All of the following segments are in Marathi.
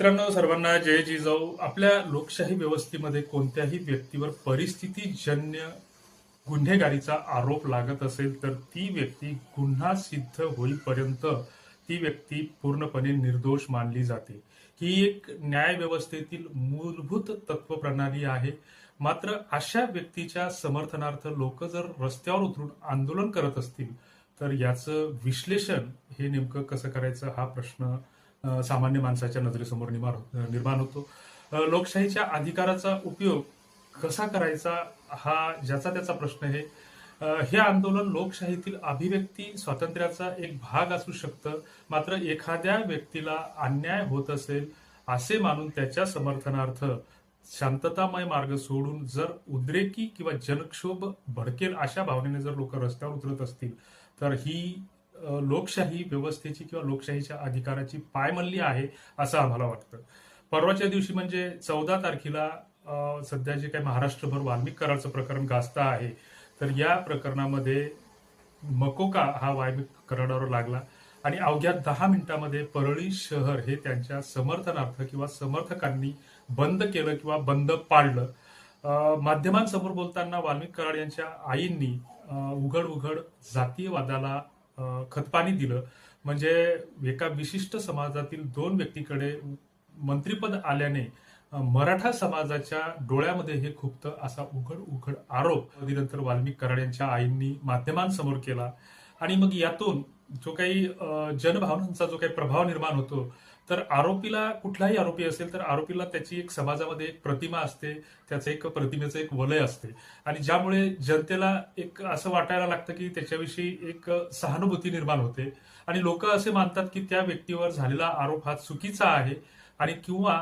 मित्रांनो सर्वांना जय जिजाऊ आपल्या लोकशाही व्यवस्थेमध्ये कोणत्याही व्यक्तीवर परिस्थितीजन्य गुन्हेगारीचा आरोप लागत असेल तर ती व्यक्ती गुन्हा सिद्ध होईपर्यंत ती व्यक्ती पूर्णपणे निर्दोष मानली जाते. ही एक न्याय व्यवस्थेतील मूलभूत तत्वप्रणाली आहे. मात्र अशा व्यक्तीच्या समर्थनार्थ लोक जर रस्त्यावर उतरून आंदोलन करत असतील तर याचं विश्लेषण हे नेमकं कसं करायचं हा प्रश्न सामान्य माणसाच्या नजरेसमोर निर्माण हो-, निर्माण होतो. लोकशाहीच्या अधिकाराचा उपयोग कसा करायचा हा ज्याचा त्याचा प्रश्न आहे. हे आंदोलन लोकशाहीतील अभिव्यक्ती स्वातंत्र्याचा एक भाग असू शकतं. मात्र एखाद्या व्यक्तीला अन्याय होत असेल असे मानून त्याच्या समर्थनार्थ शांततामय मार्ग सोडून जर उद्रेकी किंवा जनक्षोभ भडकेल अशा भावनेने जर लोक रस्त्यावर उतरत असतील तर ही लोकशाही व्यवस्थेची किंवा लोकशाहीच्या अधिकाराची पायमल्ली आहे असं आम्हाला वाटतं. परवाच्या दिवशी म्हणजे चौदा तारखेला सध्या जे काही महाराष्ट्रभर वाल्मिक कराचं प्रकरण गाजता आहे तर या प्रकरणामध्ये मकोका हा वाल्मिक करारावर लागला आणि अवघ्या दहा मिनिटांमध्ये परळी शहर हे त्यांच्या समर्थनार्थ किंवा समर्थकांनी बंद केलं किंवा बंद पाडलं. माध्यमांसमोर बोलताना वाल्मिक कराड यांच्या आईंनी उघड उघड जातीयवादाला खतपाणी दिलं. म्हणजे एका विशिष्ट समाजातील दोन व्यक्तीकडे मंत्रीपद आल्याने मराठा समाजाच्या डोळ्यामध्ये हे खुपत असा उघड उघड आरोप. नंतर वाल्मिक कराड यांच्या आईंनी माध्यमांसमोर केला. आणि मग यातून जो काही जनभावनांचा जो काही प्रभाव निर्माण होतो तर आरोपीला कुठलाही आरोपी असेल तर आरोपीला त्याची एक समाजामध्ये एक प्रतिमा असते त्याचं एक प्रतिमेचं एक वलय असते. आणि ज्यामुळे जनतेला एक असं वाटायला लागतं की त्याच्याविषयी एक सहानुभूती निर्माण होते. आणि लोक असे मानतात की त्या व्यक्तीवर झालेला आरोप हा चुकीचा आहे. आणि किंवा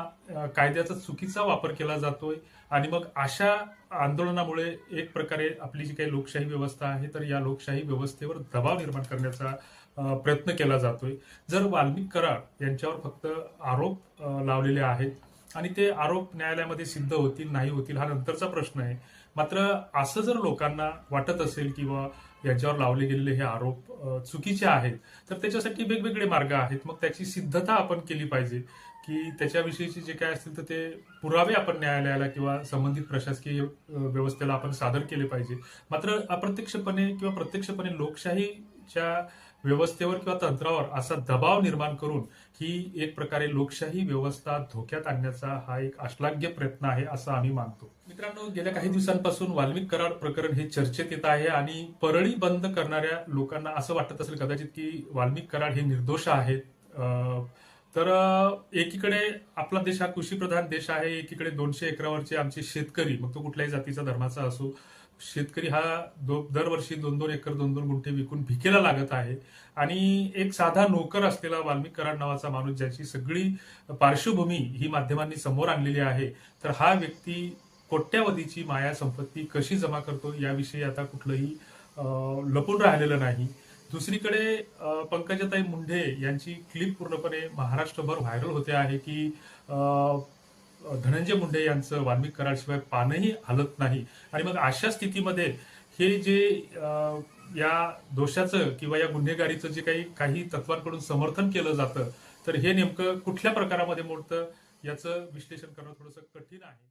कायद्याचा चुकीचा वापर केला जातोय. आणि मग अशा आंदोलनामुळे एक प्रकारे आपली जी काही लोकशाही व्यवस्था आहे तर या लोकशाही व्यवस्थेवर दबाव निर्माण करण्याचा प्रयत्न केला जातोय. जर वाल्मिक कराड यांच्यावर फक्त आरोप लावलेले आहेत आणि ते आरोप न्यायालयामध्ये सिद्ध होतील नाही होतील हा नंतरचा प्रश्न आहे. मात्र असं जर लोकांना वाटत असेल किंवा यांच्यावर लावले गेलेले हे आरोप चुकीचे आहेत तर त्याच्यासाठी वेगवेगळे मार्ग आहेत. मग त्याची सिद्धता आपण केली पाहिजे. की त्याच्याविषयीचे जे काय असतील तर ते पुरावे आपण न्यायालयाला किंवा संबंधित प्रशासकीय व्यवस्थेला आपण सादर केले पाहिजे. मात्र अप्रत्यक्षपणे किंवा प्रत्यक्षपणे लोकशाहीच्या व्यवस्थेवर किंवा तंत्रावर असा दबाव निर्माण करून ही एक प्रकारे लोकशाही व्यवस्था धोक्यात आणण्याचा हा एक अश्लाघ्य प्रयत्न आहे असं आम्ही मानतो. मित्रांनो गेल्या काही दिवसांपासून वाल्मिक करार प्रकरण हे चर्चेत येत आहे आणि परळी बंद करणाऱ्या लोकांना असं वाटत असेल कदाचित की वाल्मिक कराड हे निर्दोष आहेत. अं, तर एकीकडे आपला देश हा कृषीप्रधान देश आहे एकीकडे दोनशे एकरावरचे आमचे शेतकरी मग तो कुठल्याही जातीचा धर्माचा असो शेतकरी हा दो, दरवर्षी दोन दोन एकर दोन दोन गुंठे विकून भिकेला लागत आहे. आणि एक साधा नोकर असलेला वाल्मिक कराड नावाचा माणूस ज्याची सगळी पार्श्वभूमी ही माध्यमांनी समोर आणलेली आहे तर हा व्यक्ती कोट्यावधीची माया संपत्ती कशी जमा करतो याविषयी आता कुठलंही लपून राहिलेलं नाही. दुसरीकडे पंकजाताई मुंढे यांची क्लिप पूर्णपणे महाराष्ट्रभर व्हायरल होते आहे की धनंजय मुंडे यांचं वाल्मिक करारशिवाय पानही हलत नाही. आणि मग अशा स्थितीमध्ये हे जे या दोषाचं किंवा या गुन्हेगारीचं जे काही काही तत्वांकडून समर्थन केलं जातं तर हे नेमकं कुठल्या प्रकारामध्ये मोडतं याचं विश्लेषण करणं थोडंसं कठीण आहे.